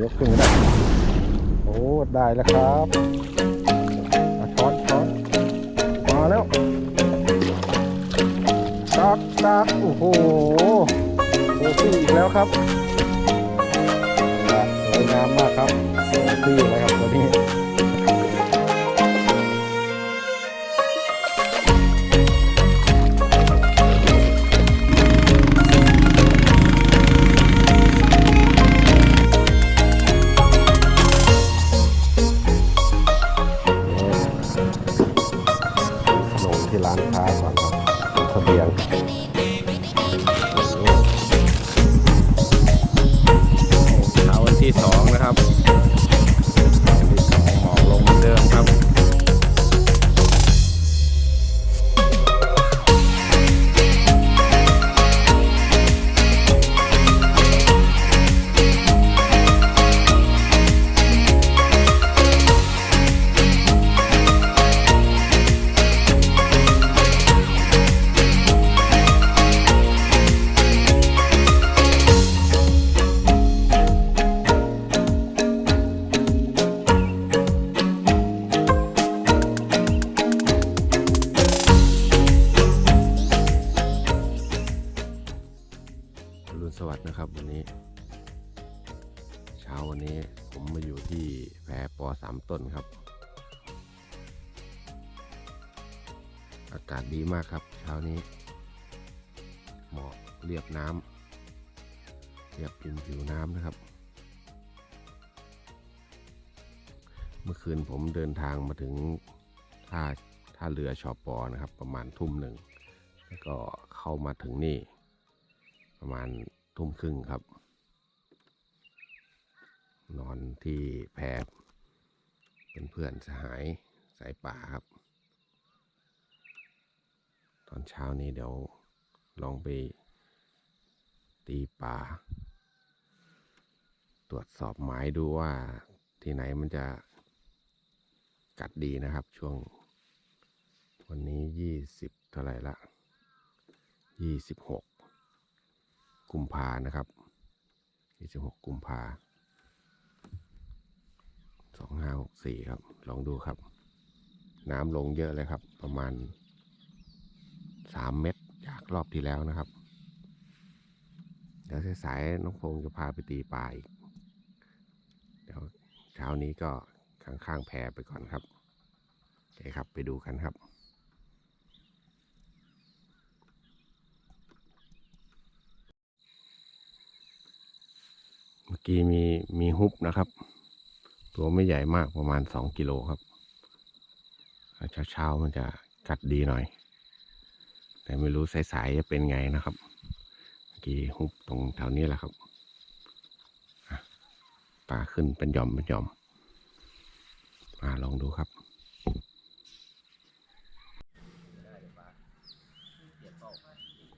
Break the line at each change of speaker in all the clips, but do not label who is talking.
ยกขึ้นไม่ได้โอ้ได้แล้วครับช้อนช้อนมาแล้วตักตักโอ้โหโอ้ซี่อีกแล้วครับสวยงามมากครับโอซี่เลยครับตัวนี้ อากาศดีมากครับ เช้านี้ เหมอกเรียบน้ำเรียบริมผิวน้ำนะครับ เมื่อคืนผมเดินทางมาถึงท่าท่าเรือชอปอนะครับ ประมาณทุ่มหนึ่ง แล้วก็เข้ามาถึงนี่ ประมาณทุ่มครึ่งครับ นอนที่แพรเป็นเพื่อนสหายสายป่าครับ ตอนเช้านี้เดี๋ยวลองไปตีป่า ตรวจสอบหมายดูว่าที่ไหนมันจะกัดดีนะครับ ช่วง วันนี้ยี่สิบเท่าไหร่ละยี่สิบหกกุมภานะครับ26กุมภา2564ครับ ลองดูครับ น้ำลงเยอะเลยครับ ประมาณ 3เมตรจากรอบที่แล้วนะครับ เดี๋ยวสายๆน้องพงษ์จะพาไปตีปลาอีก เดี๋ยวเช้านี้ก็ข้างๆแพไปก่อนครับโอเคครับไปดูกันครับเมื่อกี้มีมีฮุบนะครับ ตัวไม่ใหญ่มากประมาณสองกิโลครับเช้าเช้าๆมันจะกัดดีหน่อย แต่ไม่รู้สายๆจะเป็นไงนะครับเมื่อกี้ฮุบตรงแถวนี้แหละครับอะปลาขึ้นเป็นหย่อมเป็นหย่อมมาลองดูครับ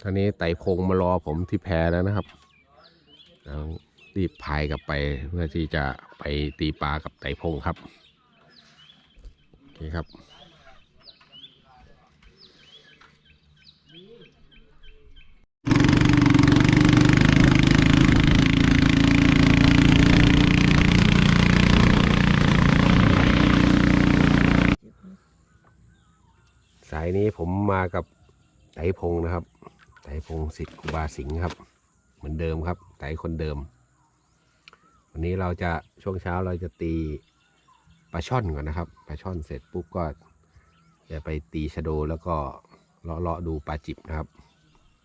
ตอนนี้ไต่พงมารอผมที่แพแล้วนะครับแล้วรีบพายกลับไปเพื่อที่จะไปตีปลากับไต่พงครับ โอเคครับายนี้ผมมากับไต่พงนะครับไต่พงสิทธิ์ครูบาสิงห์ครับ เหมือนเดิมครับไต่คนเดิม วันนี้เราจะช่วงเช้าเราจะตีปลาช่อนก่อนนะครับปลาช่อนเสร็จปุ๊บก็จะไปตีชะโดแล้วก็เลาะเลาะดูปลาจิบนะครับ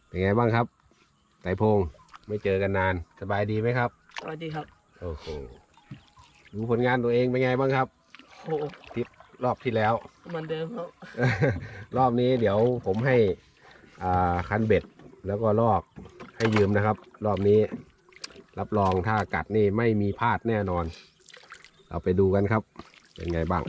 เป็นไงบ้างครับไต่พงไม่เจอกันนานสบายดีไหมครับ
สวัสดีครับ
โอ้โหดูผลงานตัวเองเป็นไงบ้างครับ
โอ้
ทิป รอบที่แล้ว
เหมือนเดิมครับ
รอบนี้เดี๋ยวผมให้อ่าคันเบ็ดแล้วก็ลอกให้ยืมนะครับ รอบนี้ รับรองถ้ากัดนี่ไม่มีพลาดแน่นอน เราไปดูกันครับ เป็นไงบ้าง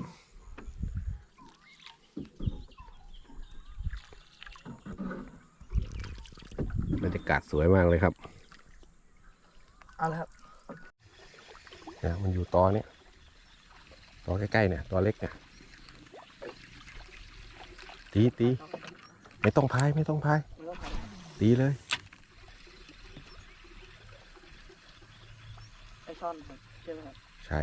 บรรยากาศสวยมากเลยครับ
เอาละครับ
เนี่ยมันอยู่ตอเนี้ยตอใกล้ๆเนี่ยตอเล็กเนี่ย ตีตีไม่ต้องพายไม่ต้องพาย ตีเลย
ไอ้ช่อนครับใช่ไหมครับ
ใช่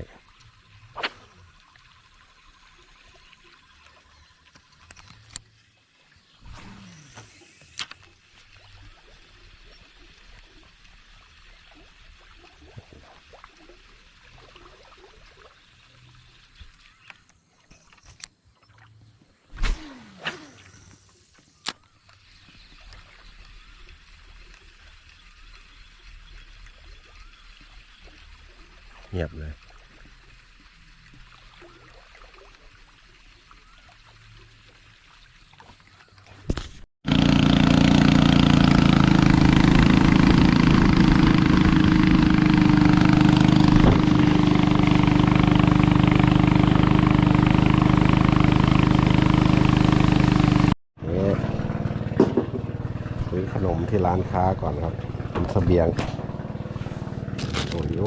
เงียบเลย ซื้อขนมที่ร้านค้าก่อนครับเป็นเสบียงโอริโอ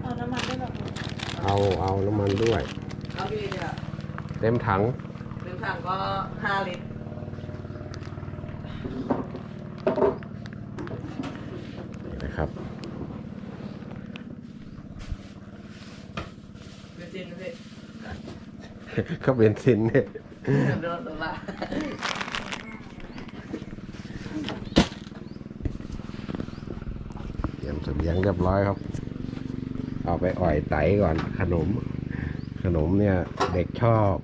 เอาน้ำมันด้วยแบบ
เอาเอาน้ำมันด้วย
เอาพี่เนี่ย
เต็มถัง
หนึ่งถังก็ห้าลิตร
นี่นะครับ
เป็นซินนะพี่
ก็เป็นซินเนี่ย
โดนตัวละ
เตรียมเสบียงเรียบร้อยครับ เอาไปอ่อยไตก่อนขนม ขนมเนี่ยเด็กชอบ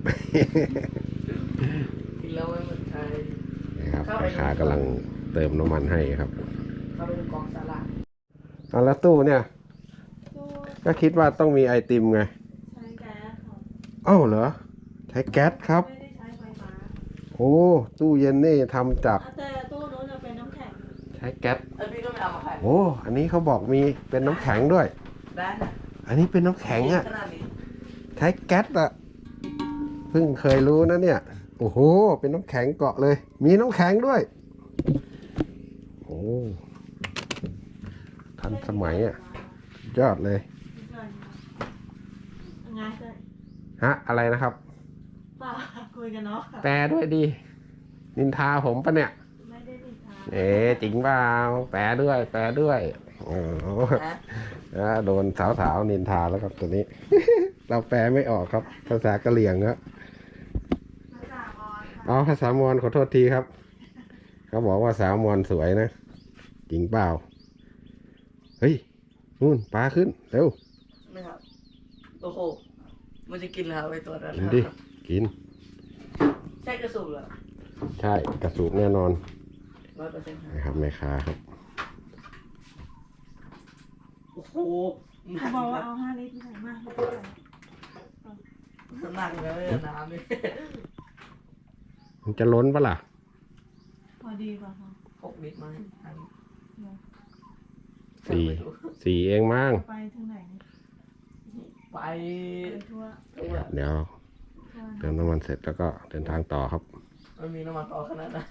กินแล้วไม่เหมือนใคร
นะครับแม่ค้ากำลังเติมน้ำมันให้ครับ
เข้าไปในกองสลาก
เอาแล้วตู้เนี่ย
ตู้
ก็คิดว่าต้องมีไอติมไง
ใช้แก๊สค่ะ
อ้าวเหรอ ใช้แก๊สครับ
ไม่ได้ใช้ไฟฟ้า
โอ้ตู้เย็นนี่ทำจาก
แต่ตู้นู้นจะเป็นน้ำแข็ง
ใช้แก๊ส
เอ้ยพี่ก็ไม่เอามาขาย
โอ้ อันนี้เขาบอกมีเป็นน้ำแข็งด้วย
ได้นะ
อันนี้เป็นน้ำแข็งอะ
ขนาดนี้
ใช้แก๊สอะเพิ่งเคยรู้นะเนี่ย โอ้โห เป็นน้ำแข็งเกาะเลย มีน้ำแข็งด้วย โอ้ทันสมัยอะยอดเลย
ไงเต้ย
ฮะ อะไรนะครับ
ป่าคุยกันเนาะ
แปลด้วยดี นินทาผมปะเนี่ย
ไม่ได้ติดทาง
เอ๊ะจริงเปล่าแปลด้วย แปลด้วย โอ้โห
นะ
อ่าโดนสาวๆนินทาแล้วครับตัวนี้ เราแปลไม่ออกครับ ภาษากะเหรี่ยงครับ
ภาษามอญค่ะ
อ๋อภาษามอญขอโทษทีครับ เขาบอกว่าสาวมอญสวยนะจริงเปล่า เฮ้ยนู่นปลาขึ้นเร็ว
นี่ครับโอ้โหมันจะกินแล้วไอ้ตัวนั้น
กินดิกิน
ใช่กระสุนเหรอ
ใช่กระสูบแน่นอน
ร้อยเปอร์เซ็นต์ครับ
นะครับแม่ค้าครับ
โอ้โหห
เขา
นัก
บอกว่า
นะ
เอาห้าลิตรใส่มากไม่ได้ใส่
หนักเลยน้ำนี่
มันจะล้นปะล่ะ
พอดีป่ะคะ
หกลิตรมาอัน
สี่สี่เองมั้ง
ไปถึงไหนเนี่ย
ไป
ไปทั่ว
ตัว
เดี๋ยว
ทั่ว
เติมน้ำมันเสร็จแล้วก็เดินทางต่อครับ
มันมีน้ำมันออกขนาดนั้น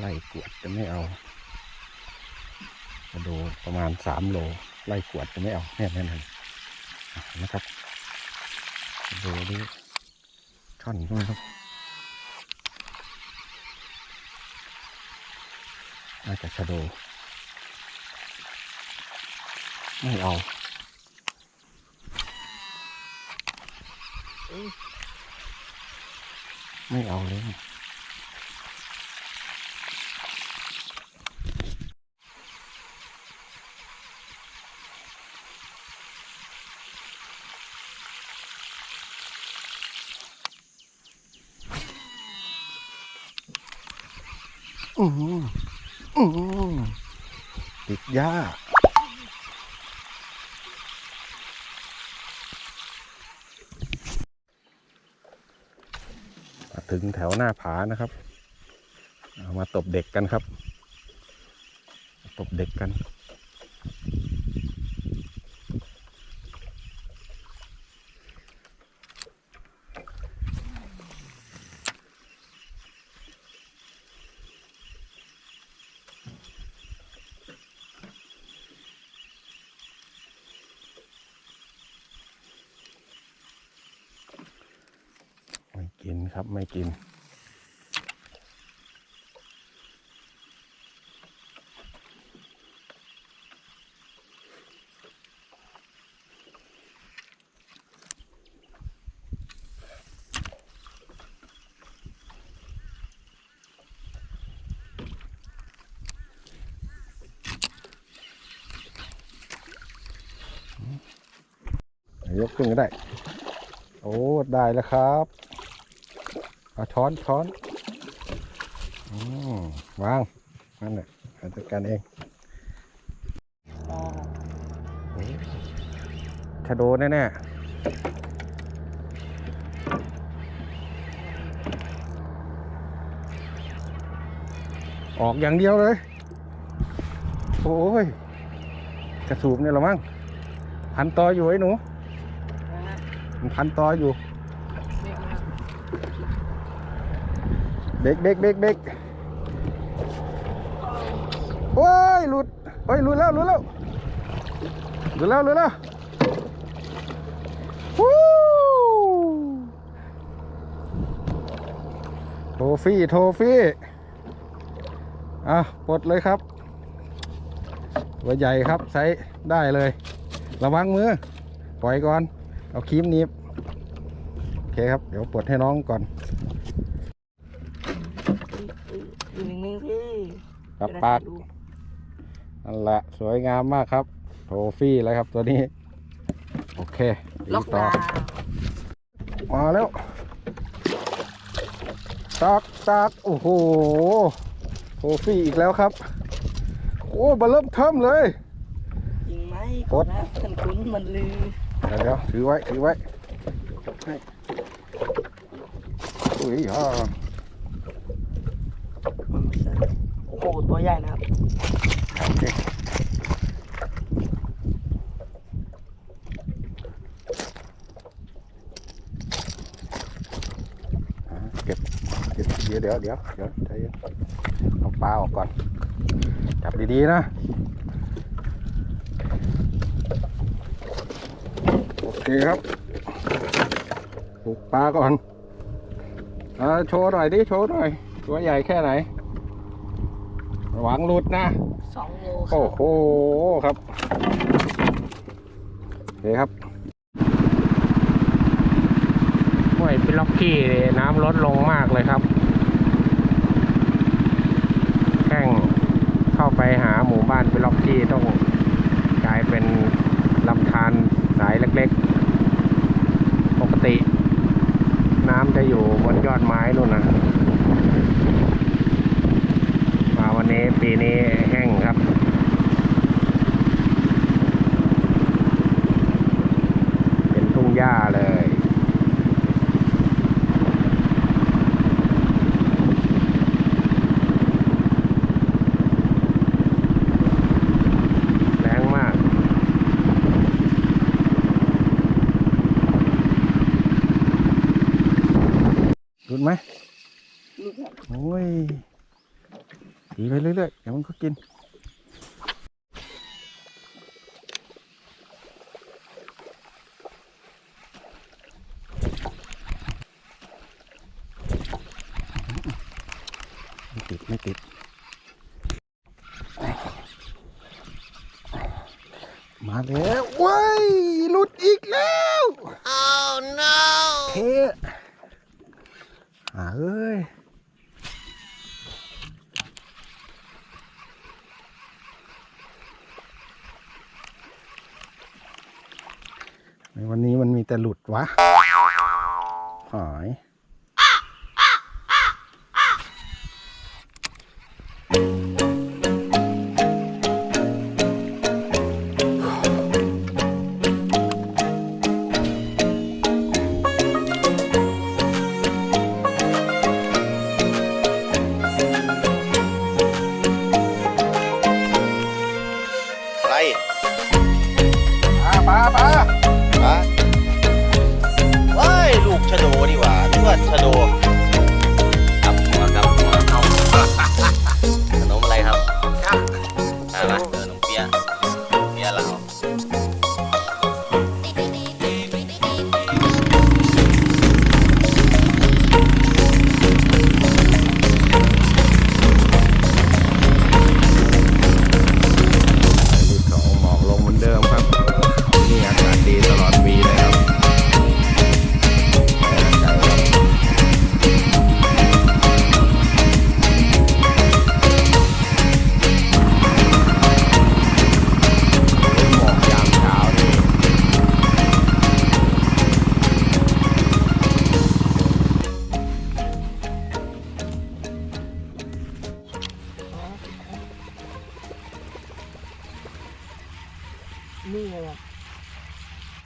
ไล่กวดจะไม่เอากระโดประมาณสามโล ไล่กวดจะไม่เอาแน่แน่นอนนะครับกระโดนี่ช่อนด้วยครับน่าจะชะโด ไม่เอา ไม่เอาเลยอือหืออือหือติดหญ้า ถึงแถวหน้าผานะครับเอามาตบเด็กกันครับ ตบเด็กกัน กินครับไม่กิน ยกขึ้นก็ได้ โอ้ ได้แล้วครับ เอาช้อนช้อนอมวางนั่นแหละเอาจัดการเองชะโดแน่ๆออกอย่างเดียวเลย โอ้ย กระสูบเนี่ยเหรอมั้งพันต่ออยู่ไอ้หนู มันพันต่ออยู่ เบรกเบรกเบรกเบรกโอ้ยหลุดโอ้ยหลุดแล้วหลุดแล้วหลุดแล้วหลุดแล้ววู้โทฟี่โทฟี่อะปลดเลยครับตัวใหญ่ครับใช้ได้เลย ระวังมือ ปล่อยก่อน เอาครีมนีบโอเคครับ เดี๋ยวปลดให้น้องก่อน
อยู่นิ่งๆสิ
กับปากนั่นแหละสวยงามมากครับโทฟี่เลยครับตัวนี้ โอเค
ล็อก
ต่อ
ดาวน์
มาแล้วตักตักโอ้โหโทฟี่อีกแล้วครับ โอ้บาเริ่มเทิมเลย
จริงไหม
กด
นะท่านคุณมันลือ
เดี๋ยวเดี๋ยวถือไว้ถือไว้ให้อุ้ยอ่า
โอ้ตัวใหญ่นะครับ
เก็บเก็บเดี๋ยวเดี๋ยวเดี๋ยวเดี๋ยวใจเย็นเอาปลาออกก่อน จับดีๆนะ โอเคครับปลูกปลาก่อนอ่าโชว์หน่อยดิ โชว์หน่อย ตัวใหญ่แค่ไหน ระวังหลุดนะ
สองโลครั
โอ้
บ
โหครับโอเคครับห้วยปิล็อกกี้น้ำลดลงมากเลยครับแข่งเข้าไปหาหมู่บ้านปิล็อกกี้ต้องกลายเป็นลำธารสายเล็กๆ ปกติ น้ำจะอยู่บนยอดไม้นู่นนะมาวันนี้ ปีนี้แห้งครับ เป็นทุ่งหญ้าเลย แรงมาก รุดไหม
ลูกครับ
โอ้ยถี ไปเรื่อยๆเดี๋ยวมันก็กิน ไม่ติด ไม่ติด มา แล้วว้ายหลุดอีกแล้ว oh no เทอ่าเอ้ย ใน วันนี้มันมีแต่หลุดวะหาย
อะไร
ปลาปลาปลา
ว้ายลูกชะโดนี่หว่าเลือดชะโด